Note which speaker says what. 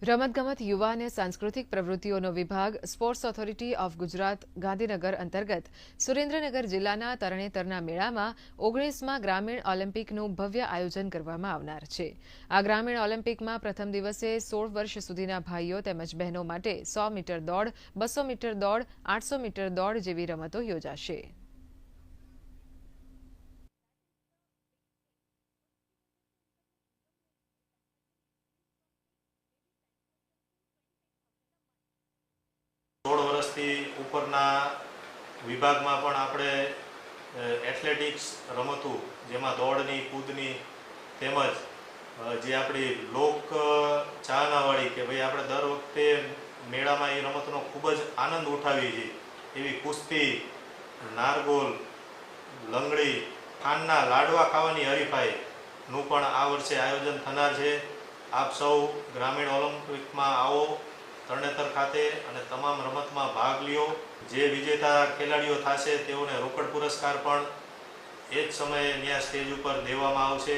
Speaker 1: રમતગમત યુવા અને સાંસ્કૃતિક પ્રવૃત્તિઓનો વિભાગ sports authority of Gujarat Gandhinagar અંતર્ગત સુરેન્દ્રનગર જિલ્લાના તરણેતરના મેળામાં ઓગણીસમાં ગ્રામીણ ઓલિમ્પિકનું ભવ્ય આયોજન કરવામાં આવનાર છે. આ ગ્રામીણ ઓલિમ્પિકમાં પ્રથમ દિવસે સોળ વર્ષ સુધીના ભાઈઓ તેમજ બહેનો માટે સો મીટર દોડ, બસો મીટર દોડ, આઠસો મીટર દોડ જેવી રમતો યોજાશે.
Speaker 2: સોળ ઉપરના વિભાગમાં પણ આપણે એથ્લેટિક્સ રમતું, જેમાં દોડની, કૂદની તેમજ જે આપણી લોક ચાહનાવાળી કે ભાઈ આપણે દર વખતે મેળામાં એ રમતનો ખૂબ જ આનંદ ઉઠાવીએ છીએ. એવી કુસ્તી, નારગોલ, લંગડી, ખાંડના લાડવા ખાવાની હરીફાઈનું પણ આ વર્ષે આયોજન થનાર છે. આપ સૌ ગ્રામીણ ઓલિમ્પિકમાં આવો. તરણેતર ખાતે અને તમામ રમતમાં ભાગ લ્યો. જે વિજેતા ખેલાડીઓ થશે તેઓને રોકડ પુરસ્કાર પણ એ જ સમયે ત્યાં સ્ટેજ ઉપર દેવામાં આવશે.